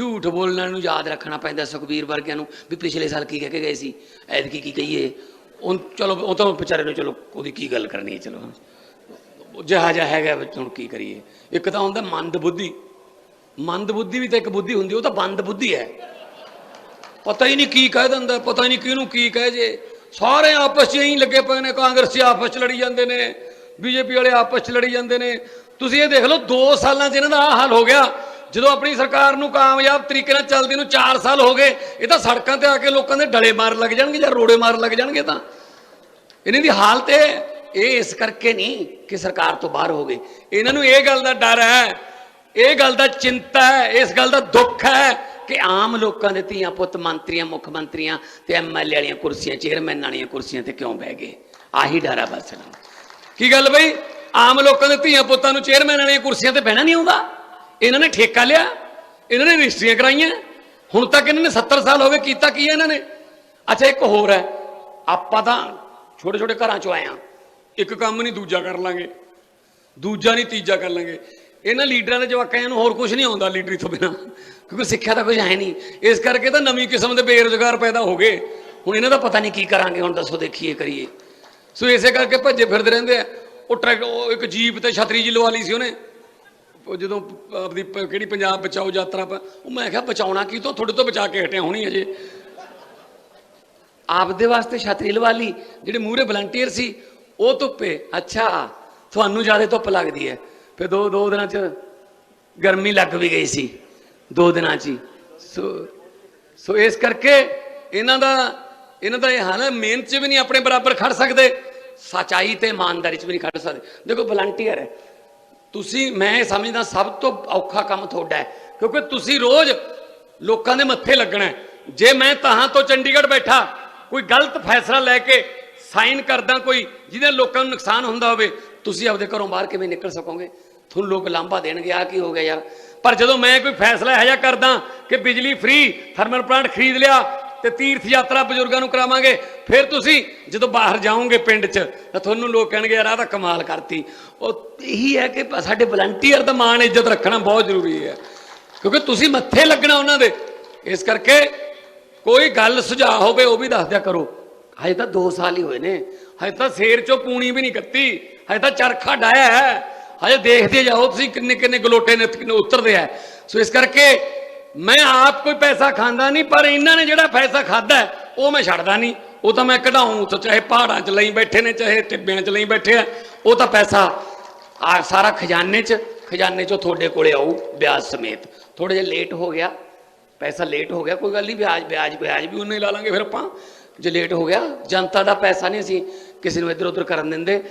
ਝੂਠ ਬੋਲਣ ਨੂੰ ਯਾਦ ਰੱਖਣਾ ਪੈਂਦਾ ਸੁਖਬੀਰ ਵਰਗਿਆਂ ਨੂੰ ਵੀ ਪਿਛਲੇ ਸਾਲ ਕੀ ਕਹਿ ਕੇ ਗਏ ਸੀ? ਐਤਕੀ ਕੀ ਕਹੀਏ? ਉਹ ਚਲੋ, ਉਹ ਤਾਂ ਵਿਚਾਰੇ ਨੂੰ ਚਲੋ, ਉਹਦੀ ਕੀ ਗੱਲ ਕਰਨੀ ਹੈ? ਚਲੋ ਜਿਹਾ ਜਿਹਾ ਹੈਗਾ ਵਿੱਚ ਹੁਣ ਕੀ ਕਰੀਏ? ਇੱਕ ਤਾਂ ਹੁੰਦਾ ਮੰਦ ਬੁੱਧੀ। ਮੰਦ ਬੁੱਧੀ ਵੀ ਤਾਂ ਇੱਕ ਬੁੱਧੀ ਹੁੰਦੀ, ਉਹ ਤਾਂ ਬੰਦ ਬੁੱਧੀ ਹੈ। ਪਤਾ ਹੀ ਨਹੀਂ ਕੀ ਕਹਿ ਦਿੰਦਾ, ਪਤਾ ਹੀ ਨਹੀਂ ਕਿਹਨੂੰ ਕੀ ਕਹਿ ਜੇ। ਸਾਰੇ ਆਪਸ 'ਚ ਹੀ ਲੱਗੇ ਪਏ ਨੇ, ਕਾਂਗਰਸੀ ਆਪਸ 'ਚ ਲੜੀ ਜਾਂਦੇ ਨੇ, ਬੀਜੇਪੀ ਵਾਲੇ ਆਪਸ 'ਚ ਲੜੀ ਜਾਂਦੇ ਨੇ। ਤੁਸੀਂ ਇਹ ਦੇਖ ਲਓ 2 ਸਾਲਾਂ 'ਚ ਇਹਨਾਂ ਦਾ ਆਹ ਹਾਲ ਹੋ ਗਿਆ। ਜਦੋਂ ਆਪਣੀ ਸਰਕਾਰ ਨੂੰ ਕਾਮਯਾਬ ਤਰੀਕੇ ਨਾਲ ਚੱਲਦੀ ਨੂੰ 4 ਸਾਲ ਹੋ ਗਏ, ਇਹ ਤਾਂ ਸੜਕਾਂ ਤੇ ਆ ਕੇ ਲੋਕਾਂ ਦੇ ਡਲੇ ਮਾਰ ਲੱਗ ਜਾਣਗੇ ਜਾਂ ਰੋੜੇ ਮਾਰ ਲੱਗ ਜਾਣਗੇ ਤਾਂ। ਇਹਨਾਂ ਦੀ ਹਾਲਤ ਇਹ ਇਸ ਕਰਕੇ ਨਹੀਂ ਕਿ ਸਰਕਾਰ ਤੋਂ ਬਾਹਰ ਹੋ ਗਏ ਇਹਨਾਂ ਨੂੰ ਇਹ ਗੱਲ ਦਾ ਡਰ ਹੈ, ਇਹ ਗੱਲ ਦਾ ਚਿੰਤਾ ਹੈ, ਇਸ ਗੱਲ ਦਾ ਦੁੱਖ ਹੈ ਕਿ ਆਮ ਲੋਕਾਂ ਦੇ ਧੀਆਂ ਪੁੱਤ ਮੰਤਰੀਆਂ, ਮੁੱਖ ਮੰਤਰੀਆਂ ਤੇ ਐਮਐਲਏ ਵਾਲੀਆਂ ਕੁਰਸੀਆਂ, ਚੇਅਰਮੈਨ ਵਾਲੀਆਂ ਕੁਰਸੀਆਂ ਤੇ ਕਿਉਂ ਬਹਿ ਗਏ? ਆਹੀ ਡਰ ਆ ਬਸ। ਕੀ ਗੱਲ ਬਈ? ਆਮ ਲੋਕਾਂ ਦੇ ਧੀਆਂ ਪੁੱਤਾਂ ਨੂੰ ਚੇਅਰਮੈਨ ਵਾਲੀਆਂ ਕੁਰਸੀਆਂ ਤੇ ਬਹਿਣਾ ਨਹੀਂ ਆਉਂਦਾ? ਇਹਨਾਂ ਨੇ ਠੇਕਾ ਲਿਆ, ਇਹਨਾਂ ਨੇ ਰਜਿਸਟਰੀਆਂ ਕਰਾਈਆਂ, ਹੁਣ ਤੱਕ ਇਹਨਾਂ ਨੇ 70 ਸਾਲ ਹੋ ਗਏ ਕੀਤਾ ਕੀ ਹੈ ਇਹਨਾਂ ਨੇ? ਅੱਛਾ, ਇੱਕ ਹੋਰ ਹੈ, ਆਪਾਂ ਤਾਂ ਛੋਟੇ ਛੋਟੇ ਘਰਾਂ ਚੋਂ ਆਏ ਆ ਇੱਕ ਕੰਮ ਨਹੀਂ, ਦੂਜਾ ਕਰ ਲਾਂਗੇ। ਦੂਜਾ ਨਹੀਂ, ਤੀਜਾ ਕਰ ਲਾਂਗੇ। ਇਹਨਾਂ ਲੀਡਰਾਂ ਦੇ ਜਵਾਕਾਂ ਨੂੰ ਹੋਰ ਕੁਝ ਨਹੀਂ ਆਉਂਦਾ ਲੀਡਰੀ ਤੋਂ ਬਿਨਾ, ਕਿਉਂਕਿ ਸਿੱਖਿਆ ਤਾਂ ਕੁਝ ਹੈ ਨਹੀਂ। ਇਸ ਕਰਕੇ ਤਾਂ ਨਵੀਂ ਕਿਸਮ ਦੇ ਬੇਰੁਜ਼ਗਾਰ ਪੈਦਾ ਹੋ ਗਏ। ਹੁਣ ਇਹਨਾਂ ਦਾ ਪਤਾ ਨਹੀਂ ਕੀ ਕਰਾਂਗੇ, ਹੁਣ ਦੱਸੋ ਦੇਖੀਏ, ਕਰੀਏ। ਸੋ ਇਸੇ ਕਰਕੇ ਭੱਜੇ ਫਿਰਦੇ ਰਹਿੰਦੇ ਆ। ਉਹ ਟਰੈਕ ਉਹ ਇੱਕ ਜੀਪ ਤੇ ਛਤਰੀ ਜੀ ਲਵਾ ਲਈ ਸੀ ਉਹਨੇ। ਉਹ ਜਦੋਂ ਆਪਦੀ ਪ- ਕਿਹੜੀ ਪੰਜਾਬ ਬਚਾਓ ਯਾਤਰਾ ਪ- ਉਹ ਮੈਂ ਕਿਹਾ ਬਚਾਉਣਾ ਕੀ ਤੋਂ? ਤੁਹਾਡੇ ਤੋਂ ਬਚਾ ਕੇ ਹਟਿਆ ਹੋਣੀ ਅਜੇ ਆਪਦੇ ਵਾਸਤੇ ਛਤਰੀ ਲਵਾ ਲਈ ਜਿਹੜੇ ਮੂਹਰੇ ਵਲੰਟੀਅਰ ਸੀ, ਉਹ ਧੁੱਪੇ। ਅੱਛਾ, ਤੁਹਾਨੂੰ ਜ਼ਿਆਦਾ ਧੁੱਪ ਲੱਗਦੀ ਹੈ। ਫਿਰ ਦੋ ਦੋ ਦਿਨਾਂ ਚ ਗਰਮੀ ਲੱਗ ਵੀ ਗਈ ਸੀ। ਦੋ ਦਿਨਾਂ ਚ ਹੀ। ਸੋ ਸੋ ਇਸ ਕਰਕੇ ਇਹਨਾਂ ਦਾ ਇਹਨਾਂ ਦਾ ਇਹ ਹਾਲ ਹੈ, ਮਿਹਨਤ 'ਚ ਵੀ ਨਹੀਂ ਆਪਣੇ ਬਰਾਬਰ ਖੜ ਸਕਦੇ। ਸਚਾਈ ਤੇ ਇਮਾਨਦਾਰੀ 'ਚ ਵੀ ਨਹੀਂ ਖੜ ਸਕਦੇ। ਦੇਖੋ ਵਲੰਟੀਅਰ ਹੈ। ਤੁਸੀਂ, ਮੈਂ ਇਹ ਸਮਝਦਾ ਸਭ ਤੋਂ ਔਖਾ ਕੰਮ ਤੁਹਾਡਾ ਹੈ। ਕਿਉਂਕਿ ਤੁਸੀਂ ਰੋਜ਼ ਲੋਕਾਂ ਦੇ ਮੱਥੇ ਲੱਗਣਾ ਜੇ ਮੈਂ ਤਹਾਂ ਤੋਂ ਚੰਡੀਗੜ੍ਹ ਬੈਠਾ, ਕੋਈ ਗਲਤ ਫੈਸਲਾ ਲੈ ਕੇ ਸਾਈਨ ਕਰਦਾ ਕੋਈ, ਜਿਹਦੇ ਲੋਕਾਂ ਨੂੰ ਨੁਕਸਾਨ ਹੁੰਦਾ ਹੋਵੇ, ਤੁਸੀਂ ਆਪਦੇ ਘਰੋਂ ਬਾਹਰ ਕਿਵੇਂ ਨਿਕਲ ਸਕੋਗੇ? ਤੁਹਾਨੂੰ ਲੋਕ ਲਾਂਭਾ ਦੇਣਗੇ ਆ ਕੀ ਹੋ ਗਿਆ ਯਾਰ। ਪਰ ਜਦੋਂ ਮੈਂ ਕੋਈ ਫੈਸਲਾ ਇਹੋ ਜਿਹਾ ਕਰਦਾ ਕਿ ਬਿਜਲੀ ਫ੍ਰੀ ਥਰਮਲ ਪਲਾਂਟ ਖਰੀਦ ਲਿਆ ਤੇ ਤੀਰਥ ਯਾਤਰਾ ਬਜ਼ੁਰਗਾਂ ਨੂੰ ਕਰਾਵਾਂਗੇ। ਫਿਰ ਤੁਸੀਂ ਜਦੋਂ ਬਾਹਰ ਜਾਓਗੇ ਪਿੰਡ 'ਚ, ਤਾਂ ਤੁਹਾਨੂੰ ਲੋਕ ਕਹਿਣਗੇ, ਯਾਰ, ਆਹ ਤਾਂ ਕਮਾਲ ਕਰਤੀ। ਉਹ ਇਹੀ ਹੈ ਕਿ ਸਾਡੇ ਵਲੰਟੀਅਰ ਦਾ ਮਾਣ ਇੱਜ਼ਤ ਰੱਖਣਾ ਬਹੁਤ ਜ਼ਰੂਰੀ ਹੈ। ਕਿਉਂਕਿ ਤੁਸੀਂ ਮੱਥੇ ਲੱਗਣਾ ਉਹਨਾਂ ਦੇ। ਇਸ ਕਰਕੇ ਕੋਈ ਗੱਲ ਸੁਝਾਅ ਹੋਵੇ, ਉਹ ਵੀ ਦੱਸ ਦਿਆ ਕਰੋ। ਹਜੇ ਤਾਂ 2 ਸਾਲ ਹੀ ਹੋਏ ਨੇ। ਹਜੇ ਤਾਂ ਸ਼ੇਰ ਚੋਂ ਪੂਣੀ ਵੀ ਨਹੀਂ ਕੱਤੀ। ਹਜੇ ਤਾਂ ਚਰਖਾ ਡਾਇਆ ਹੈ। ਹਜੇ ਦੇਖਦੇ ਜਾਓ ਤੁਸੀਂ ਕਿੰਨੇ ਕਿੰਨੇ ਗਲੋਟੇ ਨੇ ਕਿੰਨੇ ਉਤਰਦੇ ਆ। ਸੋ ਇਸ ਕਰਕੇ ਮੈਂ ਆਪ ਕੋਈ ਪੈਸਾ ਖਾਂਦਾ ਨਹੀਂ, ਪਰ ਇਹਨਾਂ ਨੇ ਜਿਹੜਾ ਪੈਸਾ ਖਾਦਾ ਉਹ ਮੈਂ ਛੱਡਦਾ ਨਹੀਂ। ਉਹ ਤਾਂ ਮੈਂ ਕਢਾਉਂ, ਉੱਥੇ ਚਾਹੇ ਪਹਾੜਾਂ 'ਚ ਲਈ ਬੈਠੇ ਨੇ, ਚਾਹੇ ਟਿੱਬਿਆਂ 'ਚ ਲਈ ਬੈਠੇ ਆ, ਉਹ ਤਾਂ ਪੈਸਾ ਆ ਸਾਰਾ ਖਜ਼ਾਨੇ 'ਚ, ਖਜ਼ਾਨੇ 'ਚੋਂ ਤੁਹਾਡੇ ਕੋਲੇ ਆਊ ਵਿਆਜ ਸਮੇਤ। ਥੋੜਾ ਜਿਹਾ ਲੇਟ ਹੋ ਗਿਆ, ਪੈਸਾ ਲੇਟ ਹੋ ਗਿਆ, ਕੋਈ ਗੱਲ ਨਹੀਂ, ਵਿਆਜ ਵਿਆਜ ਵਿਆਜ ਵੀ ਉਹਨੇ ਲਾ ਲਾਂਗੇ ਫਿਰ ਆਪਾਂ। ਜੇ ਲੇਟ ਹੋ ਗਿਆ, ਜਨਤਾ ਦਾ ਪੈਸਾ ਨਹੀਂ ਅਸੀਂ ਕਿਸੇ ਨੂੰ ਇੱਧਰ ਉੱਧਰ ਕਰਨ ਦਿੰਦੇ।